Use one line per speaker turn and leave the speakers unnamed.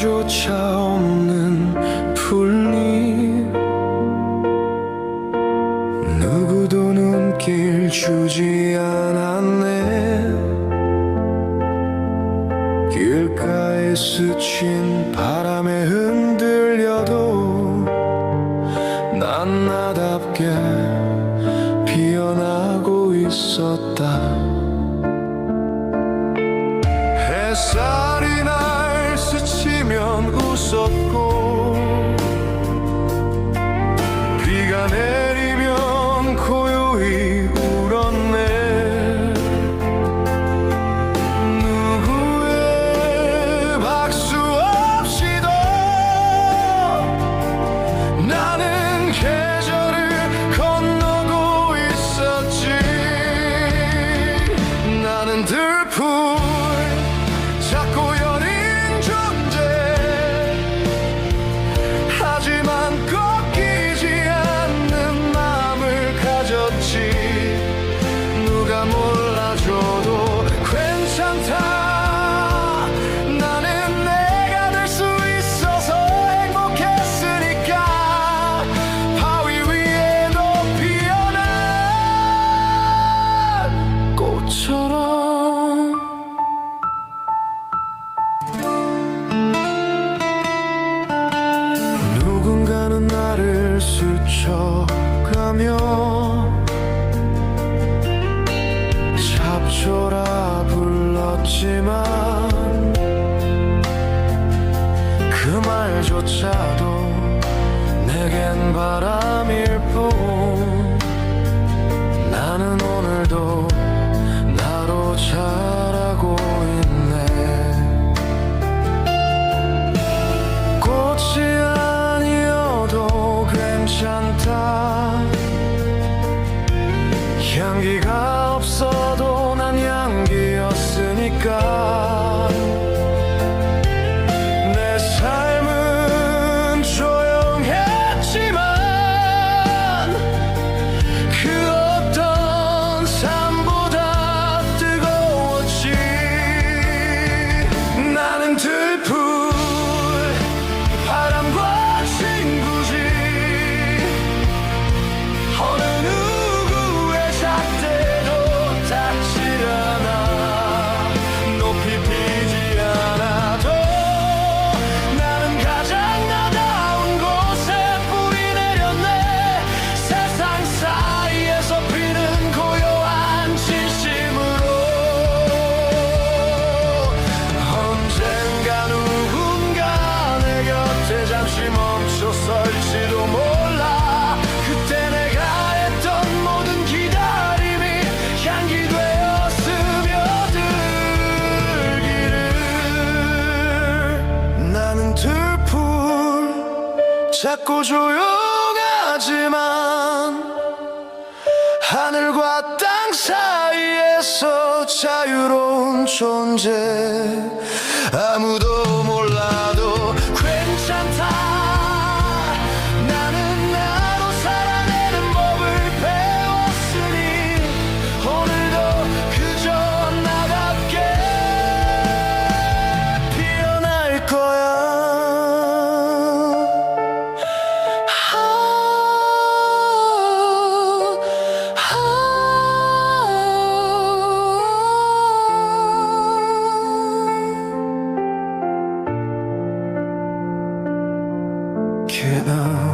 조차 없는 풀잎. 누구도 눈길 주지 않았네. 길가에 스친 바람에 흔들려도 난 나답게 피어나고 있었다. 햇살 있었고 비가 내리면 고요히 울었네. 누구의 박수 없이도 나는 계절을 건너고 있었지. 나는 들풀 가며 잡초라 불렀지만 그 말조차도 내겐 바람일 뿐. 자꾸 조용하지만 하늘과 땅 사이에서 자유로운 존재. 아무도 몰라. can't.